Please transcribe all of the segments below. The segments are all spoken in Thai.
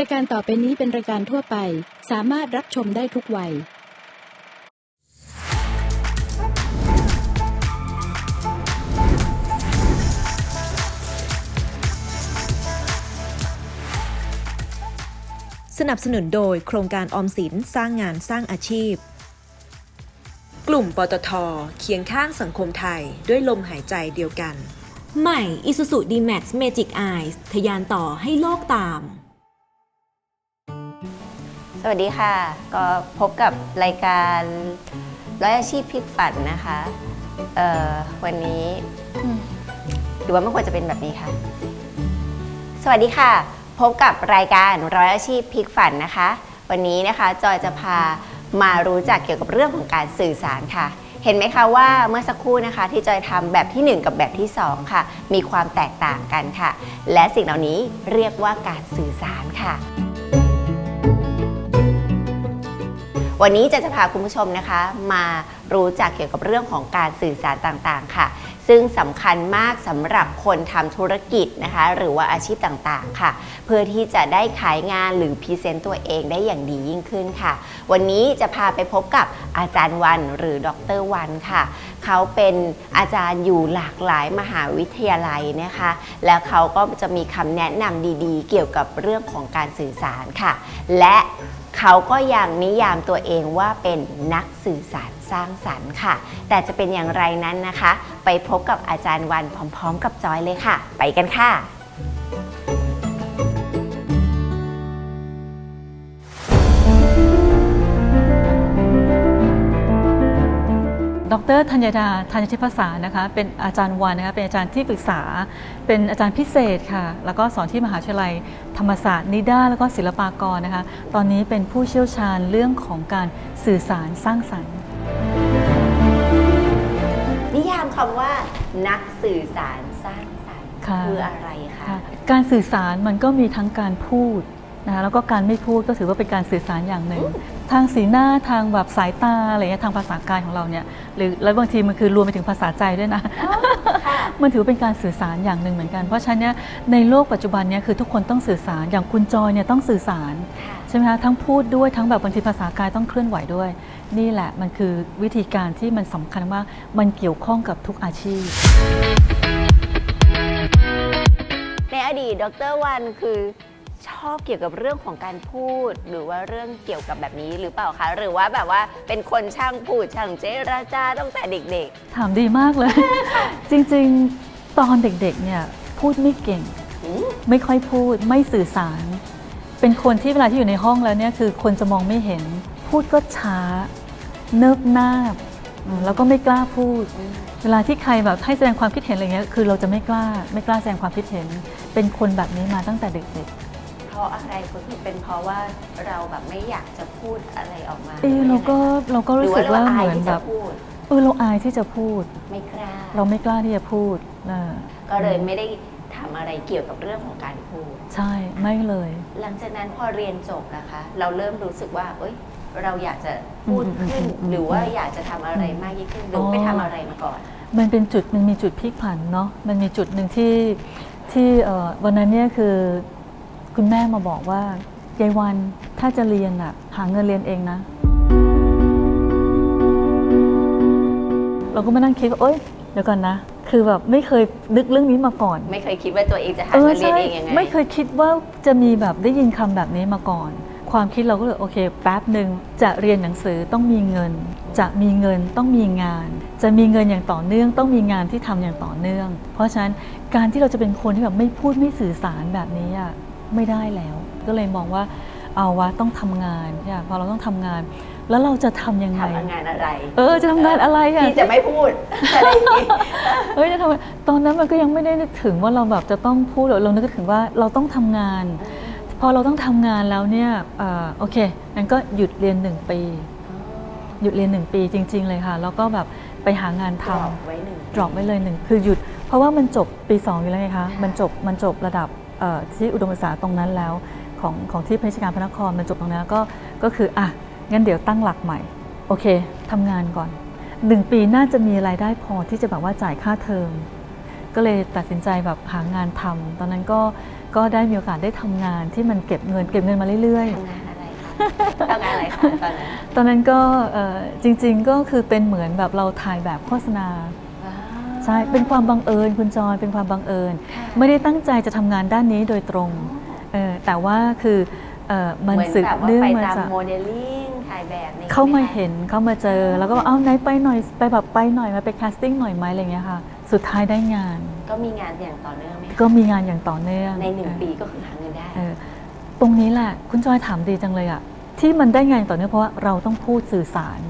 รายการต่อไปนี้เป็นรายการทั่วไป สามารถรับชมได้ทุกวัย สนับสนุนโดยโครงการออมสินสร้างงานสร้างอาชีพ กลุ่มปตทเคียงข้างสังคมไทยด้วยลมหายใจเดียวกัน ใหม่ Isuzu D-Max Magic Eyes ทะยานต่อให้โลกตาม สวัสดีค่ะ ก็พบกับรายการร้อยอาชีพพลิกฝันนะคะเอ่อวันนี้หรือว่าไมันควรจะเป็นแบบนี้ค่ะ สวัสดีค่ะ พบกับรายการร้อยอาชีพพลิกฝันนะคะ วันนี้นะคะจอยจะพามารู้จักเกี่ยวกับเรื่องของการสื่อสารค่ะ เห็นไหมคะว่าเมื่อสักครู่นะคะ ที่จอยทำแบบทีหนึ่1 กับแบบที่ 2 ค่ะ มีความแตกต่างกันค่ะ และสิ่งเหล่านี้เรียกว่าการสื่อสารค่ะ วันนี้จะจะพาคุณผู้ชมนะคะ มารู้จักเกี่ยวกับเรื่องของการสื่อสารต่างๆ ค่ะ ซึ่งสำคัญมากสำหรับคนทำธุรกิจนะคะ หรือว่าอาชีพต่างๆ ค่ะ เพื่อที่จะได้ขายงานหรือพรีเซนต์ตัวเองได้อย่างดียิ่งขึ้นค่ะ วันนี้จะพาไปพบกับอาจารย์วันหรือดรวันค่ะ เขาเป็นอาจารย์อยู่หลากหลายมหาวิทยาลัยนะคะ แล้วเขาก็จะมีคำแนะนำดีๆ เกี่ยวกับเรื่องของการสื่อสารค่ะ และ เขาก็ยังนิยามตัวเองว่าเป็นนักสื่อสารสร้างสรรค์ค่ะ แต่จะเป็นอย่างไรนั้นนะคะ ไปพบกับอาจารย์วันพร้อม ๆ กับจอยเลยค่ะ ไปกันค่ะ ดรธัญดาธัญชิตภาษานะคะ เป็นอาจารย์วันนะคะ เป็นอาจารย์ที่ปรึกษา เป็นอาจารย์พิเศษค่ะ แล้วก็สอนที่มหาวิทยาลัยธรรมศาสตร์นิด้า แล้วก็ศิลปากรนะคะ ตอนนี้เป็นผู้เชี่ยวชาญเรื่องของการสื่อสารสร้างสรรค์ นิยามคำว่า นักสื่อสารสร้างสรรค์ค่ะ คืออะไรคะค่ะการสื่อสารมันก็มีทั้งการพูด นะคะแล้วก็การไม่พูดก็ถือว่าเป็นการสื่อสารอย่างหนึ่ง ทางสีหน้าทางแบบสายตาอะไรเงี้ยทางภาษากายของเราเนี่ยหรือแล้วบางทีมันคือรวมไปถึงภาษาใจด้วยนะค่ะมันถือว่าเป็นการสื่อสารอย่างหนึ่งเหมือนกัน เพราะฉะนั้นเนี่ยในโลกปัจจุบันเนี่ยคือทุกคนต้องสื่อสารอย่างคุณจอยเนี่ยต้องสื่อสารค่ะใช่ไหมคะทั้งพูดด้วยทั้งแบบบางทีภาษากายต้องเคลื่อนไหวด้วย นี่แหละมันคือวิธีการที่มันสำคัญมากมันเกี่ยวข้องกับทุกอาชีพในอดีตดรวันคือ ชอบเกี่ยวกับเรื่องของการพูด หรือว่าเรื่องเกี่ยวกับแบบนี้หรือเปล่าคะ หรือว่าแบบว่าเป็นคนช่างพูดช่างเจรจาตั้งแต่เด็ก ถามดีมากเลย จริงๆตอนเด็กๆเนี่ยพูดไม่เก่งๆอืม ไม่ค่อยพูดไม่สื่อสาร เป็นคนที่เวลาที่อยู่ในห้องแล้วเนี่ยคือคนจะมองไม่เห็น พูดก็ช้า เนิบนาบอืมแล้วก็ไม่กล้าพูด เวลาที่ใครแบบให้แสดงความคิดเห็นอะไรเงี้ยคือเราจะไม่กล้าไม่กล้าแสดงความคิดเห็น เป็นคนแบบนี้มาตั้งแต่เด็กเพ ราะอะไรก็คือเป็นเพราะว่าเราแบบไม่อยากจะพูดอะไรออกมาๆเออเราก็เราก็หรืรู้อสึว่ากเราว่าอายเหมือนที่แบจะบพูดเออเราอายที่จะพูดไม่กล้า เราไม่กล้าที่จะพูดเออก็เลยไม่ได้ทำอะไรเกี่ยวกับเรื่องของการพูด ใช่ไม่เลย หลังจากนั้นพอเรียนจบนะคะ เราเริ่มรู้สึกว่า เอ้ย เราอยากจะพูดอืมอืมขึ้นอืมอืมหรือว่าอยากจะทำอะไรมากยิ่งขึ้นหรือออไปทำอะไรมาก่อน มันเป็นจุดมันมีจุดพลิกผันเนาะมันมีจุดหนึ่งที่ที่เอ่อวันนั้นเนี่ยคือ คุณแม่มาบอกว่ายายวันถ้าจะเรียนอะหาเงินเรียนเองนะ เราก็มานั่งคิดว่าเอ้ยเดี๋ยวก่อนนะ คือแบบไม่เคยนึกเรื่องนี้มาก่อน ไม่เคยคิดว่าตัวเองจะหาเออเงินเรียนใช่เองยังไง ไม่เคยคิดว่าจะมีแบบได้ยินคำแบบนี้มาก่อน ความคิดเราก็เลยโอเคแป๊บหนึ่งจะเรียนหนังสือต้องมีเงิน จะมีเงินต้องมีงาน จะมีเงินอย่างต่อเนื่อง ต้องมีงานที่ทำอย่างต่อเนื่อง เพราะฉะนั้นการที่เราจะเป็นคนที่แบบไม่พูดไม่สื่อสารแบบนี้อะ ไม่ได้แล้ว ก็เลยมองว่าเอาวะต้องทำงานเนี่ยพอเราต้องทำงาน แล้วเราจะทำยังไงทำงานอะไร เออจะทำงานอะไรอะที่จะไม่พูดอะไรอย่างงี้เอ้ยจะทำไมตอนนั้นมันก็ยังไม่ได้นึกถึงว่าเราแบบจะต้องพูดหรอกเรานึกถึงว่าเราต้องทำงาน พอเราต้องทำงานแล้วเนี่ยเอ่อโอเคงั้นก็หยุดเรียนหนึ่งปี หยุดเรียนหนึ่งปีจริง ๆ เลยค่ะ แล้วก็แบบไปหางานทดรอปไว้หนึ่งำ drop ไว้เลยหนึ่งคือหยุด เพราะว่ามันจบปี2อยู่แล้วไงคะมันจบมันจบระดับเอ่อ ที่อุดมศึกษาตรงนั้นแล้วของของที่เพชรการพระนครมันจบตรงนั้นแล้วก็ก็คืออะงั้นเดี๋ยวตั้งหลักใหม่โอเคทำงานก่อนหนึ่งปีน่าจะมีรายได้พอที่จะแบบว่าจ่ายค่าเทอมก็เลยตัดสินใจแบบหางานทำตอนนั้นก็ก็ได้มีโอกาสได้ทำงานที่มันเก็บเงินเก็บเงินมาเรื่อยทำงานอะไรคะทำงานอะไรคะตอนนั้นๆตอนนั้นก็เอ่อจริงๆก็คือเป็นเหมือนแบบเราถ่ายแบบโฆษณา ใช่เป็นความบังเอิญคุณจอยเป็นความบังเอิญค่ะไม่ได้ตั้งใจจะทำงานด้านนี้โดยตรงเออแต่ว่าคือเอ่อมันเหมือนสืบแบบว่าเนื่องไปมาตามจากโมเดลลิ่งถ่ายแบบในเขามาใช่ไคะเห็นเขามาเจอ แล้วก็บอกเอาไหนไปหน่อยไปแบบไปหน่อยมาไปแคสติ้งหน่อยไหมอะไรเงี้ยค่ะ สุดท้ายได้งาน ก็มีงานอย่างต่อเนื่องไหมคะก็มีงานอย่างต่อเนื่องในหนึ่งเออปีก็คือหาเงินได้เออตรงนี้แหละคุณจอยถามดีจังเลยอะที่มันได้งานอย่างต่อเนื่องเพราะว่าเราต้องพูดสื่อสาร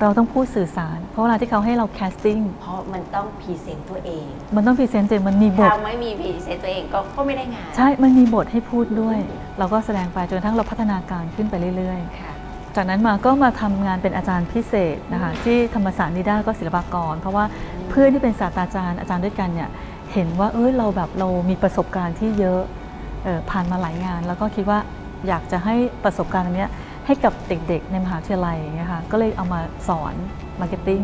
เราต้องพูดสื่อสาร เพราะเวลาที่เขาให้เราแคสติ้งเพราะมันต้องพรีเซนต์ตัวเองมันต้องพรีเซนต์ตัวเองมันมีบท ถ้าไม่มีพรีเซนต์ตัวเองก็ก็ไม่ได้งาน ใช่ มันมีบทให้พูดด้วย เราก็แสดงไปจนกระทั่งเราพัฒนาการขึ้นไปเรื่อย ค่ะ ๆ จากนั้นมาก็มาทำงานเป็นอาจารย์พิเศษนะคะที่ธรรมศาสตร์นิด้าก็ศิลปากร เพราะว่าเพื่อนที่เป็นศาสตราจารย์อาจารย์ด้วยกันเนี่ยเห็นว่าเอยเราแบบเรามีประสบการณ์ที่เยอะเออผ่านมาหลายงาน แล้วก็คิดว่าอยากจะให้ประสบการณ์ตรงเนี้ย ให้กับเด็กๆในมหาวิทยาลัยอย่างเงี้ยค่ะก็เลยเอามาสอนมาร์เก็ตติ้ง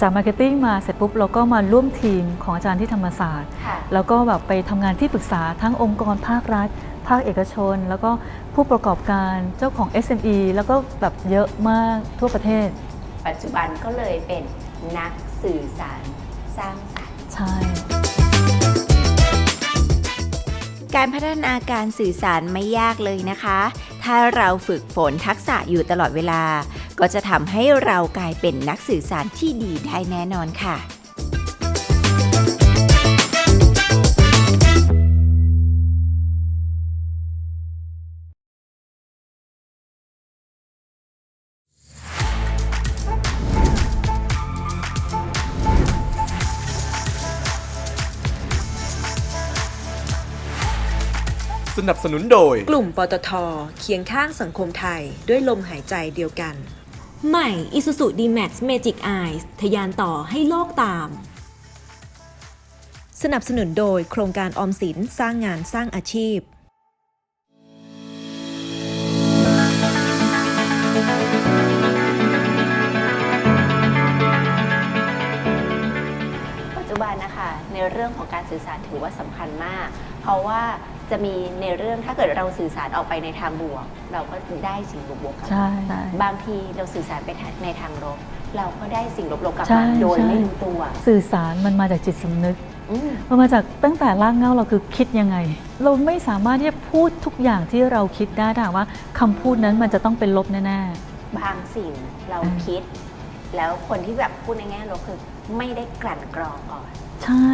จากมาร์เก็ตติ้งมาเสร็จปุ๊บเราก็มาร่วมทีมของอาจารย์ที่ธรรมศาสตร์ค่ะแล้วก็แบบไปทำงานที่ปรึกษาทั้งองค์กรภาครัฐ ภาคเอกชน แล้วก็ผู้ประกอบการเจ้าของ SME แล้วก็แบบเยอะมากทั่วประเทศ ปัจจุบันก็เลยเป็นนักสื่อสารสร้างสรรค์ใช่การพัฒนาการสื่อสารไม่ยากเลยนะคะ ถ้าเราฝึกฝนทักษะอยู่ตลอดเวลา ก็จะทำให้เรากลายเป็นนักสื่อสารที่ดีได้แน่นอนค่ะ นับสนุนโดย กลุ่มปตทเคียงข้างสังคมไทยด้วยลมหายใจเดียวกัน ใหม่ Isuzu D-Max Magic Eyes ทะยานต่อให้โลกตาม สนับสนุนโดยโครงการออมสินสร้างงานสร้างอาชีพ ปัจจุบันนะคะในเรื่องของการสื่อสารถือว่าสำคัญมาก เพราะว่า จะมีในเรื่องถ้าเกิดเราสื่อสารออกไปในทางบวก เราก็ได้สิ่งบวกๆกลับใช่มาใช่ บางทีเราสื่อสารไปในทางลบเราก็ได้สิ่งลบๆกลับใช่มาโดยใช่ ไม่รู้ตัวสื่อสารมันมาจากจิตสำนึก อืมมันมาจากตั้งแต่รากเหง้าเราคือคิดยังไง เราไม่สามารถที่จะพูดทุกอย่างที่เราคิดได้ถ้าหากว่าคำพูดนั้นมันจะต้องเป็นลบแน่ บางสิ่งเราอืมคิด แล้วคนที่แบบพูดในแง่ลบคือไม่ได้กลั่นกรองก่อนๆ ใช่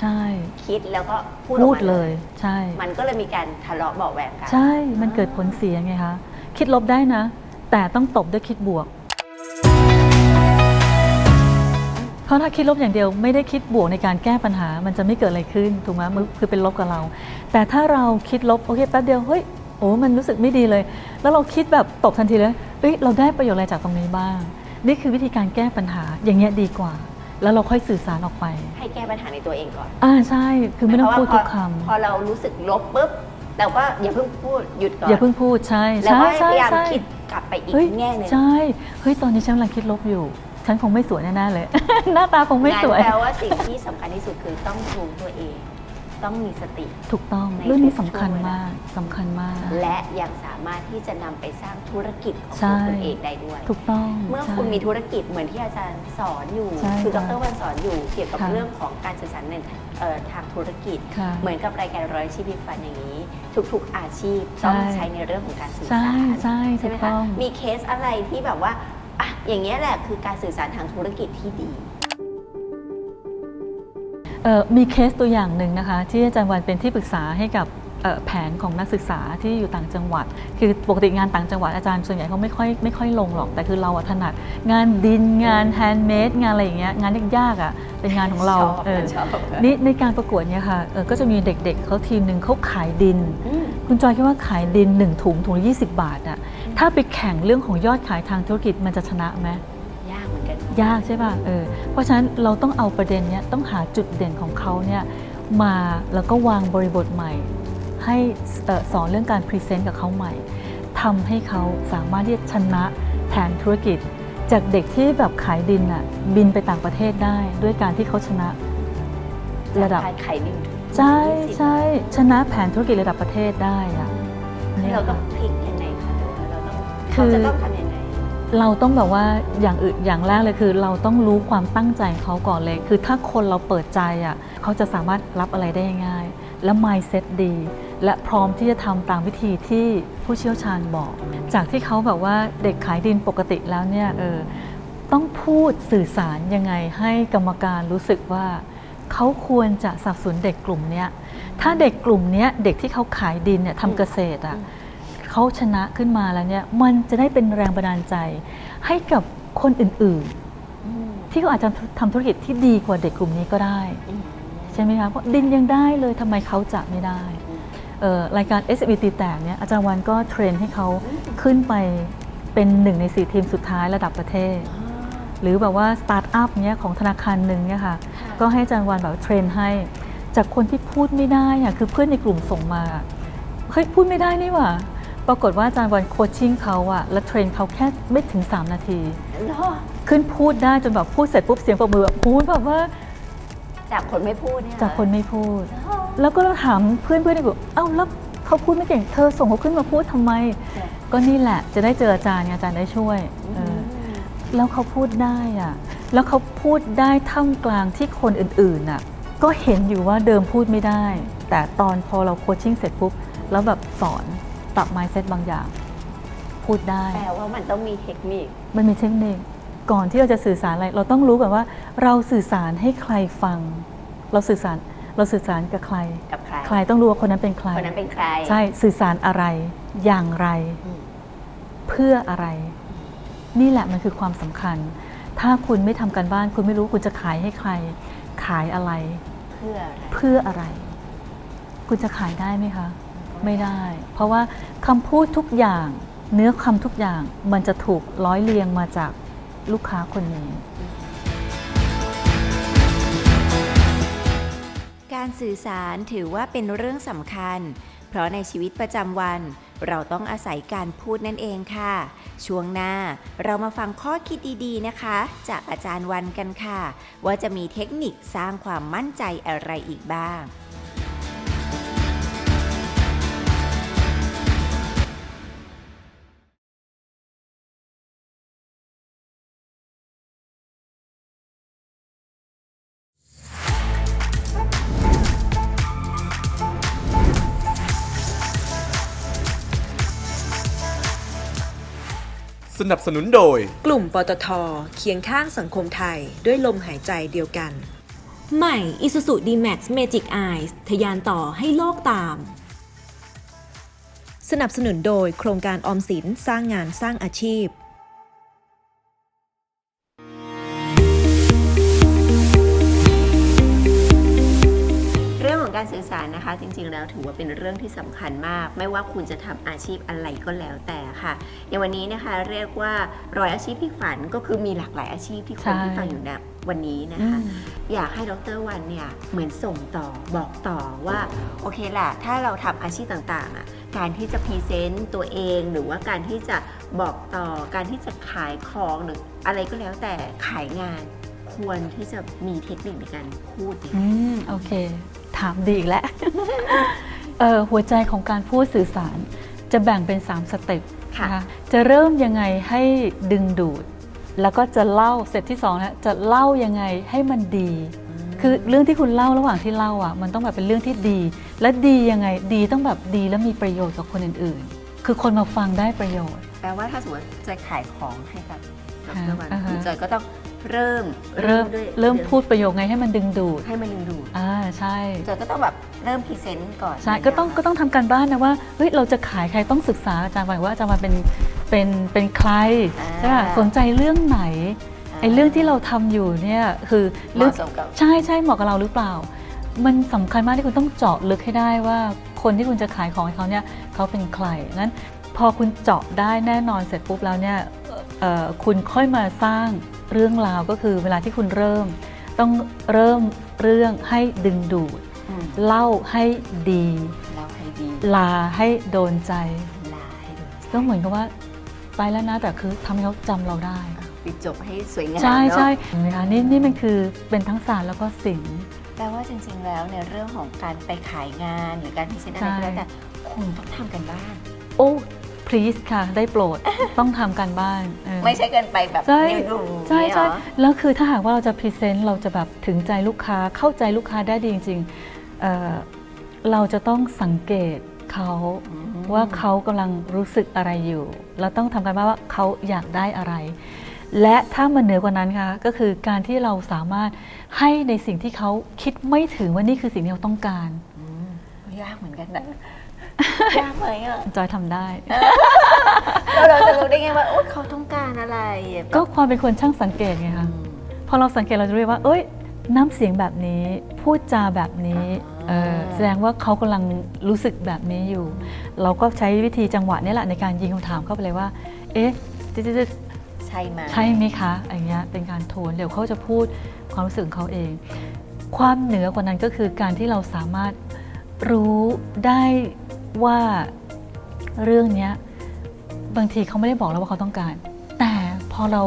ใช่คิดแล้วก็พูดอพูอกดมาเลยใช่ มันก็เลยมีการทะเลาะเบาะแหวงกัน ใช่มันเกิดผลเสียไงคะ คิดลบได้นะ แต่ต้องตบด้วยคิดบวก เพราะถ้าคิดลบอย่างเดียวไม่ได้คิดบวกในการแก้ปัญหา มันจะไม่เกิดอะไรขึ้นถูกไหมมันคือเป็นลบกับเรา แต่ถ้าเราคิดลบโอเคแป๊บเดียวเฮ้ยโอ้มันรู้สึกไม่ดีเลย แล้วเราคิดแบบตบทันทีเลยเฮ้ยเราได้ประโยชน์อะไรจากตรงนี้บ้าง นี่คือวิธีการแก้ปัญหาอย่างเงี้ยดีกว่า แล้วเราค่อยสื่อสารออกไป ให้แก้ปัญหาในตัวเองก่อนอ่าใช่คือไม่ต้องพูดทุกคพอเรารู้สึกลบปุ๊บเราก็อย่าเพิ่งพูดหยุดก่อำนอย่าเพิ่งพูดใช่แล้วใช่ก็พใช่ยายามใช่คิดกลับไปอีกเฮ้ยแง่หนึ่งใช่เฮ้ยตอนนี้ฉันกำลังคิดลบอยู่ ฉันคงไม่สวยแน่ๆเลย หน้าตาคงไม่งั้นสวยแปลว่าสิ่งที่สำคัญที่สุดคือต้องรู้ตัวเอง ต้องมีสติ ถูกต้องในเรื่องนี้ทุสำกๆคัญช่วงเวลามมากสำคัญมาก และยังสามารถที่จะนำไปสร้างธุรกิจของใช่ตัวคุณเองได้ด้วย ถูกต้อง เมื่อใช่คุณมีธุรกิจเหมือนที่อาจารย์สอนอยู่ใช่คือดค่ะรวันสอนอยู่เกี่ยวกับค่ะเรื่องของการสื่อสารในเอ่อทางธุรกิจค่ะเหมือนกับรายการร้อยชีวิตฝันอย่างนี้ ทุกๆอาชีพใช่ต้องใช้ในเรื่องของการสื่อใช่สารใช่ใช่ถูไหมกคะต้องมีเคสอะไรที่แบบว่าอะอย่างเงี้ยแหละคือการสื่อสารทางธุรกิจที่ดีเอ่อ มีเคสตัวอย่างหนึ่งนะคะ ที่อาจารย์วันเป็นที่ปรึกษาให้กับเอ่อแผนของนักศึกษาที่อยู่ต่างจังหวัด คือปกติงานต่างจังหวัดอาจารย์ส่วนใหญ่เขาไม่ค่อยไม่ค่อยลงหรอก แต่คือเราอะถนัดงานดินงานแฮนด์เมดงานอะไรอย่างเงี้ยงานยากๆอะเป็นงานของเราชอบเออชอบนี่ในการประกวดเนี่ยค่ะเออก็จะมีเด็กๆเขาทีมหนึ่งเขาขายดินอืมคุณจอยคิดว่าขายดิน 1 ถุงถุงละ20 บาทอะถ้าไปแข่งเรื่องของยอดขายทางธุรกิจมันจะชนะไหม ยากเหมือนกันยากใช่ป่ะเออเพราะฉะนั้นเราต้องเอาประเด็นเนี้ยต้องหาจุดเด่นของเขาเนี่ยมาแล้วก็วางบริบทใหม่ ให้เอ่อสอนเรื่องการพรีเซนต์กับเขาใหม่ทำให้เขาสามารถที่จะชนะแทนธุรกิจ จากเด็กที่แบบขายดินอะบินไปต่างประเทศได้ ด้วยการที่เขาชนะระดับการขายดินใช่ใช่ชนะแผนธุรกิจระดับประเทศได้อะคือเราต้องพลิกยังไงคะหรือว่าเราต้องคืเขาอจะต้องทำยังไง เราต้องแบบว่าอย่างอื่นอย่างแรกเลยคือ เราต้องรู้ความตั้งใจเขาก่อนเลย คือถ้าคนเราเปิดใจอะเขาจะสามารถรับอะไรได้ง่าย และ mindset ดี และพร้อมที่จะทำตามวิธีที่ผู้เชี่ยวชาญบอก จากที่เขาแบบว่าเด็กขายดินปกติแล้วเนี่ยเออต้องพูดสื่อสารยังไงให้กรรมการรู้สึกว่าเขาควรจะสับสนุนเด็กกลุ่มเนี้ยถ้าเด็กกลุ่มเนี้ยเด็กที่เขาขายดินเนี่ยทำเกษตรอะ เขาชนะขึ้นมาแล้วเนี่ยมันจะได้เป็นแรงบันดาลใจ ให้กับคนอื่นๆ ที่เขาอาจจะทำธุรกิจที่ดีกว่าเด็กกลุ่มนี้ก็ได้ ใช่ไหมคะเพราะดินยังได้เลยทำไมเขาจะไม่ได้เอ่อรายการ s m e t แตกเนี่ยอาจารย์วันก็เทรนให้เขาขึ้นไปเป็นหนึ่งในสี่ทีมสุดท้ายระดับประเทศ หรือแบบว่าสตาร์ทอัพเนี่ยของธนาคารหนึ่งเนี่ยค่ะก็ให้อาจารย์วันแบบเทรนให้ จากคนที่พูดไม่ได้อะคือเพื่อนในกลุ่มส่งมาเฮ้ยพูดไม่ได้นี่หว่า ปรากฏว่าอาจารย์วันโคชชิ่งเขาอะและเทรนเขาแค่ไม่ถึง 3 นาทีขึ้นพูดได้จนแบบพูดเสร็จปุ๊บเสียงปรบมือแบบพูดแบบว่าจากคนไม่พูดเนี่ยจากคนไม่พูดแล้วก็เราถามเพื่อนเพื่อนในกลุ่มเอ้าแล้วเขาพูดไม่เก่งเธอส่งเขาขึ้นมาพูดทำไมก็นี่แหละจะได้เจออาจารย์ไงอาจารย์ได้ช่วยเออ แล้วเขาพูดได้อะแล้วเขาพูดได้ท่ามกลางที่คนอื่นๆน่ะ ก็เห็นอยู่ว่าเดิมพูดไม่ได้ แต่ตอนพอเราโคชชิ่งเสร็จปุ๊บ แล้วแบบสอน ปรับ mindset บางอย่าง พูดได้ แปลว่ามันต้องมีเทคนิค มันมีเทคนิคก่อนที่เราจะสื่อสารอะไร เราต้องรู้ก่อนว่า เราสื่อสารให้ใครฟัง เราสื่อสารเราสื่อสารกับใคร กับใคร ใครต้องรู้ว่าคนนั้นเป็นใคร คนนั้นเป็นใคร ใช่สื่อสารอะไร อย่างไร อืม เพื่ออะไร นี่แหละมันคือความสำคัญ ถ้าคุณไม่ทำการบ้าน คุณไม่รู้คุณจะขายให้ใคร ขายอะไร เพื่ออะไร เพื่ออะไร คุณจะขายได้ไหมคะ ไม่ได้ เพราะว่าคำพูดทุกอย่างเนื้อคำทุกอย่างมันจะถูกร้อยเรียงมาจากลูกค้าคนนี้ การสื่อสารถือว่าเป็นเรื่องสำคัญ เพราะในชีวิตประจำวัน เราต้องอาศัยการพูดนั่นเองค่ะ ช่วงหน้าเรามาฟังข้อคิดดีๆนะคะ จากอาจารย์วันกันค่ะ ว่าจะมีเทคนิคสร้างความมั่นใจอะไรอีกบ้าง สนับสนุนโดย กลุ่มปตทเคียงข้างสังคมไทยด้วยลมหายใจเดียวกัน ใหม่ Isuzu D-Max Magic Eyes ทะยานต่อให้โลกตาม สนับสนุนโดยโครงการออมสินสร้างงานสร้างอาชีพ การสื่อสารนะคะ จริงๆ แล้วถือว่าเป็นเรื่องที่สำคัญมาก ไม่ว่าคุณจะทำอาชีพอะไรก็แล้วแต่ค่ะในวันนี้นะคะเรียกว่าร้อยอาชีพที่ฝันก็คือมีหลากหลายอาชีพที่คนใช่ที่ฟังอยู่นะวันนี้นะคะ อยากให้ดรวันเนี่ยเหมือนส่งต่อบอกต่อว่าโอเคล่ะถ้าเราทำอาชีพต่างๆอะการที่จะพรีเซนต์ตัวเองหรือว่าการที่จะบอกต่อการที่จะขายของหรืออะไรก็แล้วแต่ขายงานควรที่จะมีเทคนิคในการพูดยังไงอืม โอเค ถามดีอีกแล้วเอ่อหัวใจของการพูดสื่อสารจะแบ่งเป็น 3 สเต็ปค่ะนะคะจะเริ่มยังไงให้ดึงดูด แล้วก็จะเล่าเสร็จที่2นะจะเล่ายังไงให้มันดี คือเรื่องที่คุณเล่าระหว่างที่เล่าอะมันต้องแบบเป็นเรื่องที่ดี และดียังไงดีต้องแบบดีและมีประโยชน์กับคนอื่นๆ คือคนมาฟังได้ประโยชน์ แปลว่าถ้าสมมติจะขายของให้กับดค่ะรวันอ่าฮะ คุณจอยก็ต้อง เริ่มเริ่มด้วยเริ่มพูดประโยคไงให้มันดึงดูดให้มันดึงดูดอ่าใช่จอยก็ต้องแบบเริ่มพรีเซนต์ก่อนใช่ก็ต้องก็ต้องทำการบ้านนะว่าเฮ้ยเราจะขายใครต้องศึกษาอาจารย์วันว่าอาจารย์วันเป็นเป็นเป็นใครใช่ป่ะสนใจเรื่องไหนไอ้เรื่องที่เราทำอยู่เนี่ยคือเหเรื่องมาะสมกับใช่ใช่เหมาะกับเราหรือเปล่า มันสำคัญมากที่คุณต้องเจาะลึกให้ได้ว่าคนที่คุณจะขายของให้เขาเนี่ยเขาเป็นใครนั้นพอคุณเจาะได้แน่นอนเสร็จปุ๊บแล้วเนี่ยเอ่อ คุณค่อยมาสร้างเรื่องราวก็คือเวลาที่คุณเริ่ม ต้องเริ่มเรื่องให้ดึงดูดอืมเล่าให้ดีเล่าให้ดีลาให้โดนใจลาให้ดูก็เหมือนกับว่าไปแล้วนะแต่คือทำให้เขาจำเราได้ปิดจบให้สวยงามใช่เนอะใช่เห็นไหมคะนี่นี่มันคือเป็นทั้งศาสตร์แล้วก็ศิลป์แปลว่าจริง ๆ แล้วในเรื่องของการไปขายงานหรือการพรีเซนต์อะไรก็แล้วแต่คุณต้องทำกันบ้าง โอ้ please ค่ะ ได้โปรด ต้องทำกันบ้านเออ ไม่ใช่เกินไปแบบใช่นิ้วดุงใช่เนี่ยเหรใช่อแล้วคือถ้าหากว่าเราจะพรีเซนต์เราจะแบบถึงใจลูกค้าเข้าใจลูกค้าได้ดีจริงๆเอ่อเราจะต้องสังเกตเขาอืมว่าเขากำลังรู้สึกอะไรอยู่ เราต้องทำกันบ้านว่าเขาอยากได้อะไร และถ้ามันเหนือกว่านั้นค่ะก็คือการที่เราสามารถให้ในสิ่งที่เขาคิดไม่ถึงว่านี่คือสิ่งที่เขาต้องการอืมยากเหมือนกันนะ ยากไหมอะจอยทำได้ แล้วเราจะรู้ได้ไงว่าโอ๊ยเขาต้องการอะไรแบบก็ความเป็นคนช่างสังเกตไงอืคะมพอเราสังเกตเราจะรู้เลยว่า เอ้ย น้ำเสียงแบบนี้ พูดจาแบบนี้เอออ่าแสดงว่าเขากำลังรู้สึกแบบนี้อยู่ เราก็ใช้วิธีจังหวะนี้แหละในการยิงคำถามเข้าไปเลยว่า เอ๊ะจิ๊ดๆใช่ไหมๆใช่ไหมคะอย่างเงี้ยเป็นการโทนเดี๋ยวเขาจะพูดความรู้สึกของเขาเอง ความเหนือกว่านั้นก็คือการที่เราสามารถรู้ได้ ว่าเรื่องเนี้ยบางทีเขาไม่ได้บอกเราว่าเขาต้องการ แต่พอเรา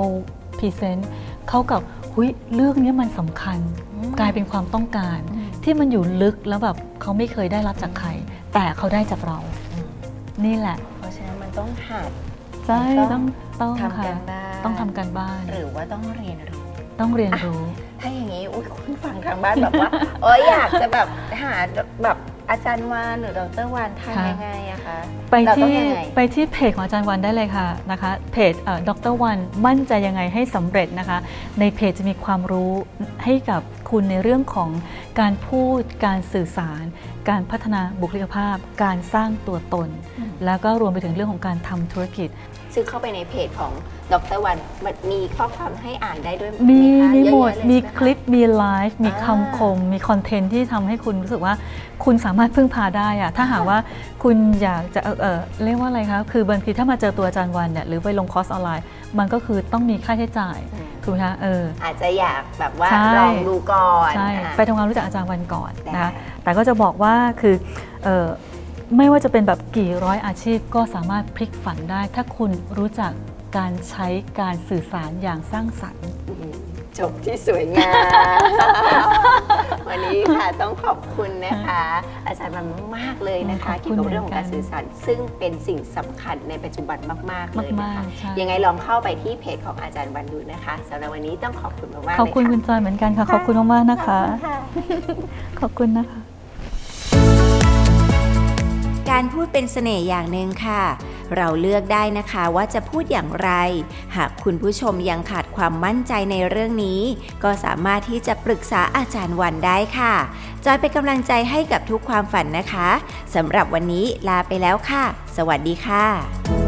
พรีเซนต์เขากับหุยเรื่องเนี้ยมันสำคัญอืมกลายเป็นความต้องการอืมที่มันอยู่ลึกแล้วแบบเขาไม่เคยได้รับจากใคร แต่เขาได้จากเราอืมนี่แหละ เพราะฉะนั้นมันต้องหัดใช่ต้ต้อองงต้องทำค่ะกันบ้านต้องทำกันบ้าน หรือว่าต้องเรียนรู้ต้องเรียนรู้ ถ้าอย่างนี้อุ้ยคุณฟังทางบ้านแบบว่าเอออยากจะแบบหาแบบ อาจารย์วานหรือดรวานค่ะทำยังไงอะคะไปเราต้อที่งยังไง ไปที่เพจของอาจารย์วันได้เลยค่ะนะคะเพจดรวันมั่นใจยังไงให้สำเร็จนะคะ ในเพจจะมีความรู้ให้กับคุณในเรื่องของการพูด การสื่อสาร การพัฒนาบุคลิกภาพ การสร้างตัวตนแล้วก็รวมไปถึงเรื่องของการทำธุรกิจ ซึ่งเข้าไปในเพจของดรวันมันมีข้อความให้อ่านได้ด้วยมีไหคะมีเยอะหมดแยะเลยมีใช่ไหะคลิปมีไลฟ์มีอ่าคำคม มีคอนเทนต์ที่ทำให้คุณรู้สึกว่าคุณสามารถพึ่งพาได้อะถ้าหากว่าคุณอยากจะเออเออเรียกว่าอะไรคะคือบางทีถ้ามาเจอตัวอาจารย์วันเนี่ยหรือไปลงคอร์สออนไลน์ มันก็คือต้องมีค่าใช้จ่ายอืมถูกไหมคะเออ อาจจะอยากแบบว่าใช่ ลองดูก่อนใช่ อะ ไปทำความรู้จักอาจารย์วันก่อนได้นะคะแต่ก็จะบอกว่าคือเออ ไม่ว่าจะเป็นแบบกี่ร้อยอาชีพก็สามารถพลิกฝันได้ ถ้าคุณรู้จักการใช้การสื่อสารอย่างสร้างสรรค์อืมจบที่สวยงาม วันนี้ค่ะต้องขอบคุณนะคะ อาจารย์มันมากๆเลยนะคะ ขอบคุเกี่ยณวกับเรื่องของการเหมือนกันสื่อสาร ซึ่งเป็นสิ่งสำคัญในปัจจุบันมาก ๆ เลยนะมาคะกๆใช่ ยังไงลองเข้าไปที่เพจของอาจารย์วันดูนะคะสำหรับวันนี้ต้องขอบคุณมากๆเลยขอบคุณค่ะคุณจอยเหมือนกันค่ะ ขอบคุณมากๆนะคะค่ะ ขอบคุณนะคะ การพูดเป็นเสน่ห์อย่างหนึ่งค่ะ เราเลือกได้นะคะว่าจะพูดอย่างไร หากคุณผู้ชมยังขาดความมั่นใจในเรื่องนี้ ก็สามารถที่จะปรึกษาอาจารย์วันได้ค่ะจอยเป็นกำลังใจให้กับทุกความฝันนะคะสำหรับวันนี้ลาไปแล้วค่ะ สวัสดีค่ะ